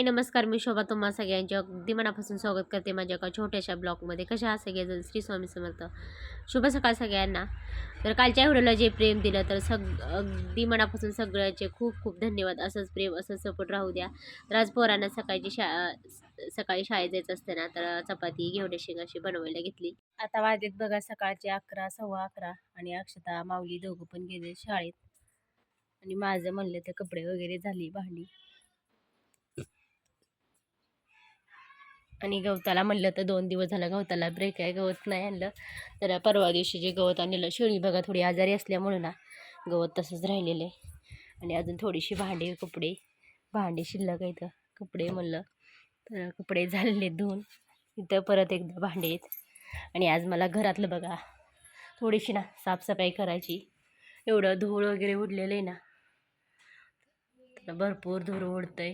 हाय नमस्कार मी शोभा तुम्हा सगळ्यांचे. अगदी मनापासून स्वागत करते माझ्या एका छोट्याशा ब्लॉगमध्ये. कशा आहात सगळेजण श्री स्वामी समर्थ. शुभ सकाळ सगळ्यांना. तर कालच्या व्हिडिओला जे प्रेम दिलं तर सग अगदी मनापासून सगळ्याचे खूप खूप धन्यवाद. असंच प्रेम असंच सपोर्ट राहू द्या. तर आज पोरांना सकाळची शा सकाळी शाळेत जायचं असते ना तर चपाती घेवडे शेंग अशी बनवायला घेतली. आता वाजेत बघा सकाळचे अकरा सव्वा अकरा आणि अक्षता माऊली दोघं पण गेले शाळेत. आणि माझं म्हणलं तर कपडे वगैरे झाली भांडी. आणि गवताला म्हणलं तर दोन दिवस झालं गवताला ब्रेक आहे. गवत नाही आणलं. तर परवा दिवशी जे गवत आणलेलं शेळी बघा थोडी आजारी असल्यामुळं ना गवत तसंच राहिलेलं आहे. आणि अजून थोडीशी भांडी कपडे भांडी शिल्लक आहेत कपडे म्हणलं तर कपडे झालेले धुवून. इथं परत एकदा भांडे आहेत. आणि आज मला घरातलं बघा थोडीशी ना साफसफाई करायची. एवढं धूळ वगैरे उडलेलं आहे ना. तर भरपूर धूळ आहे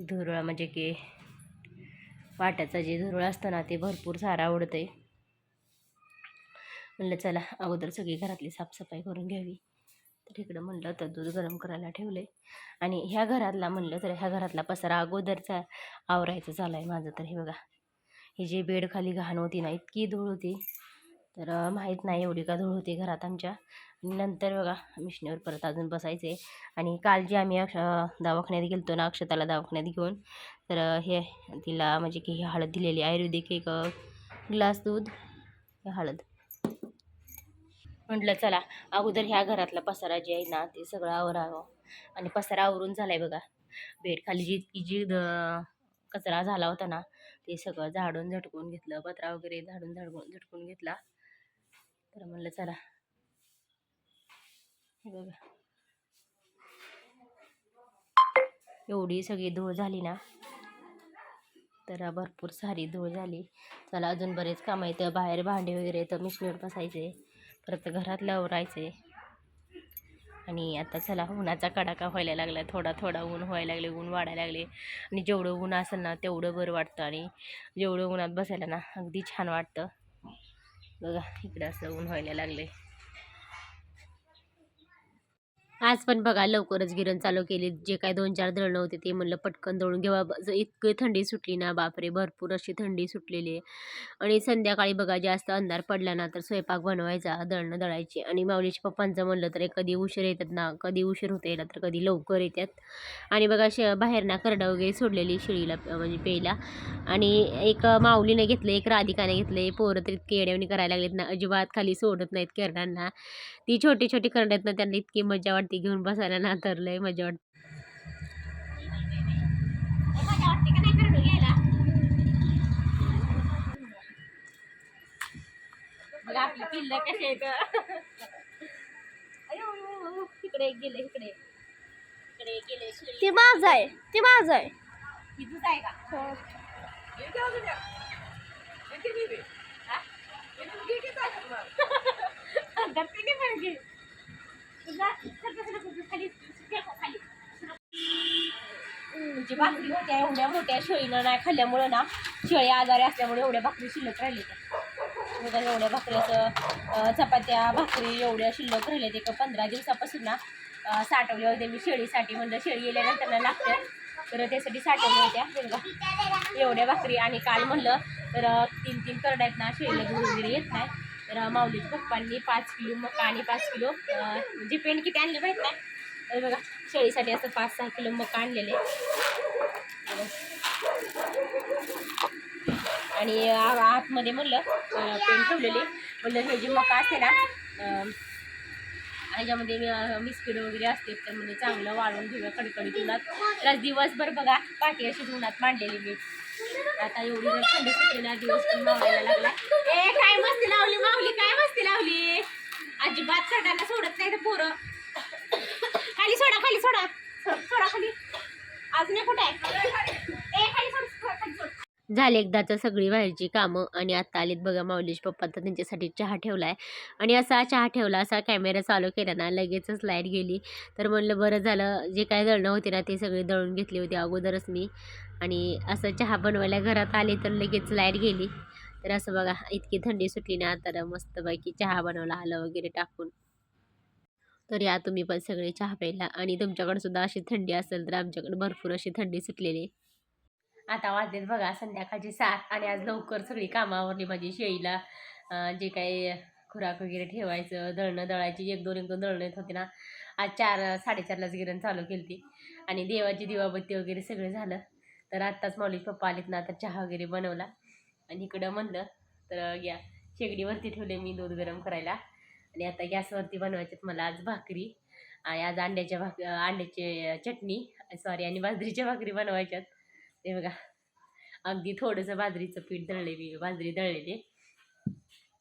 धुरळा म्हणजे की वाट्याचं जे धुरळ असतं ना ते भरपूर सारं आवडतं आहे म्हणलं चला अगोदर सगळी घरातली साफसफाई करून घ्यावी. तर इकडं म्हणलं तर दूध गरम करायला ठेवलं आहे आणि ह्या घरातला म्हणलं तर ह्या घरातला पसारा अगोदरचा आवरायचं झाला आहे माझं. तर हे बघा ही जी बेड खाली घाण होती ना इतकी धूळ होती. तर माहीत नाही एवढी का धूळ होती घरात आमच्या. आणि नंतर बघा मिशनीवर परत अजून बसायचे. आणि काल जे आम्ही अक्ष दवाखान्यात गेलतो ना अक्षताला दवाखान्यात घेऊन तर हे तिला म्हणजे की ही हळद दिलेली आयुर्वेदिक एक ग्लास दूध हे हळद. म्हटलं चला अगोदर ह्या घरातला पसारा जे आहे ना ते सगळं आवरावं. आणि पसारा आवरून झालाय बघा. बेड खाली जी की जी द- कचरा झाला होता ना ते सगळं झाडून झटकून घेतलं पत्रा वगैरे झाडून झाडून झटकून घेतला. तर म्हणलं चला. हे बघा. एवढी सगळी धूळ झाली ना तर भरपूर सारी धूळ झाली. चला अजून बरेच काम आहेत. बाहेर भांडे वगैरे तर मिशनीवर बसायचे. परत घरात लवरायचे आणि आता चला उन्हाचा कडाका व्हायला लागला. थोडा थोडा ऊन व्हायला लागले ऊन वाढायला लागले. आणि जेवढं ऊन असेल ना तेवढं बरं वाटतं. आणि जेवढं उन्हात बसायला ना अगदी छान वाटतं. बघा इकडं असं ऊन व्हायला लागले आज पण बघा लवकरच गिरण चालू केली. जे काय दोन चार दळणं होते ते म्हणलं पटकन दळून घेवा ज- इतकी थंडी सुटली ना बापरे! भरपूर अशी थंडी सुटलेली आहे. आणि संध्याकाळी बघा जास्त अंधार पडला ना तर स्वयंपाक बनवायचा दळणं दळायची. आणि माऊलीच्या पप्पांचं म्हणलं तर कधी उशीर येतात ना कधी उशीर होता येईल तर कधी लवकर येतात आणि बघा श बाहेर ना करडा वगैरे सोडलेली शिळीला म्हणजे प्यायला आणि एक माऊलीने घेतलं एक राधिकाने घेतलं पोरं तर इतके येड्यावणी करायला लागलेत ना अजिबात खाली सोडत नाहीत करडांना. ती छोटी छोटी करड ना त्यांना इतकी मजा वाटते. घेऊन बसायला ना तर लय मजा वाटते आपली पिल्ल कशी इकडे एक गेले इकडे. इकडे एक गेले. ती माझं आहे ती माझं आहे. आहे का? म्हणजे भाकरी होत्या एवढ्या मोठ्या शेळीनं नाही खाल्ल्यामुळं ना शेळी आजारी असल्यामुळे एवढ्या भाकरी शिल्लक राहिल्या त्या. म्हणजे एवढ्या भाकरीचं चपात्या भाकरी एवढ्या शिल्लक राहिल्या ते का पंधरा दिवसापासून ना अं, साठवल्या होत्या मी शेळीसाठी. म्हणलं शेळी गेल्यानंतर ना लागते. तर त्यासाठी साठवल्या होत्या. एवढ्या भाकरी. आणि काल म्हणलं तर तीन तीन करड्यात आहेत ना शेळीला दूध वगैरे येत नाही. तर माऊली पप्पांनी पाच किलो मका आणि पाच किलो म्हणजे पेंड किती आणले माहीत नाही? तर बघा शेळीसाठी असं पाच सहा किलो मका आणलेले. आणि आतमध्ये म्हणलं पेंट ठेवलेले. म्हणलं हे जी मका असते ना ह्याच्यामध्ये मिस्किड वगैरे असते तर म्हणजे चांगलं वाळून घेऊया कडकडीत उन्हात तर दिवसभर बघा पाठी अशी उन्हात मांडलेली मी. आता एवढी जर थंडी सुटली दिवस पण मावळायला लागला. ए काय मस्ती लावली माऊली काय मस्ती लावली? अजिबात चढायला सोडत नाही तर पोरं. खाली सोडा खाली सोडा सोडा खाली. अजून एक कुठे आहे ए खाली सोड सोड, खाली सोड झाले एकदाचं सगळी बाहेरची कामं आणि आता आलीत बघा माऊलीश पप्पा तर त्यांच्यासाठी चहा ठेवला आहे आणि असा चहा ठेवला असा कॅमेरा चालू केला ना लगेचच लाइट गेली. तर म्हणलं बरं झालं जे काय दळणं होते ना ते सगळे दळून घेतली होती अगोदरच मी. आणि असं चहा बनवायला घरात आले तर लगेच लाइट गेली. तर असं बघा इतकी थंडी सुटली ना तर मस्तपैकी चहा बनवला आलं वगैरे टाकून. तर या तुम्ही पण सगळे चहा प्यायला. आणि तुमच्याकडे सुद्धा अशी थंडी असेल तर आमच्याकडे भरपूर अशी थंडी सुटलेली आता वाजलेत बघा संध्याकाळची सात आणि आज लवकर सगळी कामावरली माझी शेळीला जे काही खुराक वगैरे ठेवायचं दळणं दळायची एक दोन एक दोन दळणं येत होते ना आज चार साडेचारलाच गिरण चालू केली ती आणि देवाची दिवाबत्ती वगैरे सगळं झालं. तर आत्ताच माऊली पप्पा आलेत ना तर चहा वगैरे बनवला. आणि इकडं म्हणलं तर या शेगडीवरती ठेवले मी दूध गरम करायला. आणि आता गॅसवरती बनवायचे मला आज भाकरी आणि आज अंड्याच्या भाक अंड्याची चटणी सॉरी आणि बाजरीच्या भाकरी बनवायच्यात. ते बघा. अगदी थोडंसं बाजरीचं पीठ दळलेली बाजरी दळलेली.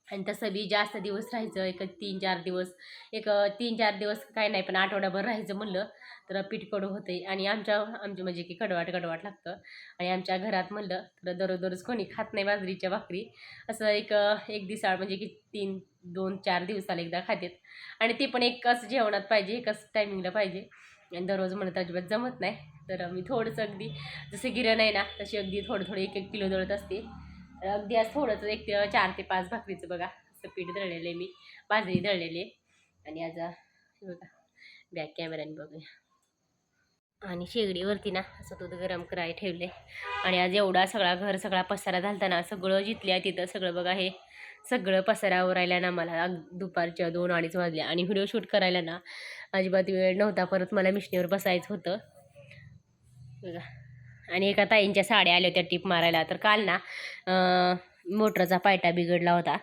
आणि तसं बी जास्त दिवस राहायचं एक तीन चार दिवस एक तीन चार दिवस काय नाही पण आठवड्याभर राहायचं म्हणलं तर पीठ कडू होते आणि आमच्या आमची म्हणजे की कडवाट कडवाट लागतं. आणि आमच्या घरात म्हणलं तर दररोज कोणी खात नाही बाजरीच्या भाकरी. असं एक एक दिसाळ म्हणजे की तीन दोन चार दिवसाला एकदा खातात. आणि ते पण एकच जेवणात पाहिजे एकच टायमिंगला पाहिजे. आणि दररोज म्हणत अजिबात जमत नाही. तर मी थोडंसं अगदी जसं गिरण आहे ना तशी अगदी थोडं थोडं एक एक किलो दळत असते. तर अगदी आज थोडंसं एक चार ते पाच भाकरीचं बघा. असं पीठ दळलेलं आहे मी. बाजरी दळलेली आहे. आणि आज बघा बॅक कॅमेऱ्याने बघूया. आणि शेगडीवरती ना असं दूध गरम करायला ठेवले आणि आज एवढा सगळा घर सगळा पसारा झालता ना सगळं जिथल्या तिथं सगळं बघा हे सगळं पसारा ना मला. दुपारच्या दोन अडीच वाजल्या आणि व्हिडिओ शूट करायला ना अजिबात वेळ नव्हता. परत मला मिशनीवर बसायचं होतं. बघा. आणि एका ताईंच्या साड्या आल्या होत्या टीप मारायला. तर काल ना मोटरचा पायटा बिघडला होता.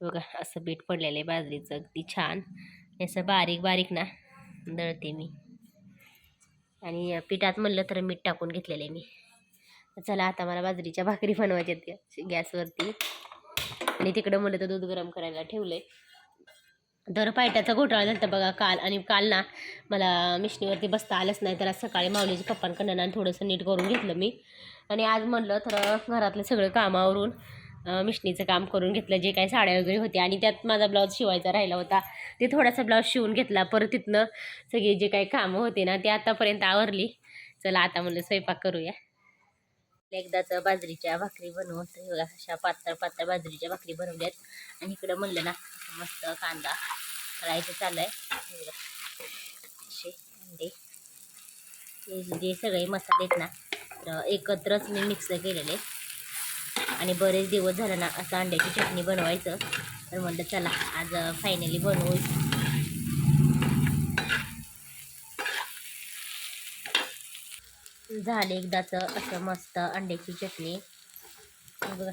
बघा असं बीट पडलेलं आहे बाजरीचं. अगदी छान. असं बारीक बारीक ना दळते मी. आणि पिठात म्हणलं तर मीठ टाकून घेतलेलं आहे मी. चला आता मला बाजरीच्या भाकरी बनवायच्या गॅसवरती. आणि तिकडं म्हणलं तर दूध गरम करायला ठेवलं. आहे दर पायट्याचा घोटाळा झाला बघा काल. आणि काल ना मला मिशनीवरती बसता आलंच नाही. तर आज सकाळी माऊलीच्या पप्पांकडनं ना थोडंसं नीट करून घेतलं मी. आणि आज म्हणलं तर घरातलं सगळं कामावरून मिशनीचं काम करून घेतलं. जे काही साड्या वगैरे होत्या. आणि त्यात माझा ब्लाऊज शिवायचा राहिला होता. ते थोडासा ब्लाऊज शिवून घेतला. परत तिथनं सगळी जे काही कामं होते ना ते आतापर्यंत आवरली. चला आता म्हणलं स्वयंपाक करूया. एकदाच बाजरीच्या भाकरी बनवून तर अशा पातळ पातळ बाजरीच्या भाकरी बनवल्यात. आणि इकडं म्हणलं ना मस्त कांदा करायचं चालू आहे. असे अंडे. जे सगळे मसाले आहेत ना तर एकत्रच मी मिक्स केलेले. आणि बरेच दिवस झालं ना असं अंड्याची चटणी बनवायचं. तर म्हणलं चला आज फायनली बनवू झाले एकदाचं असं मस्त अंड्याची चटणी. बघा.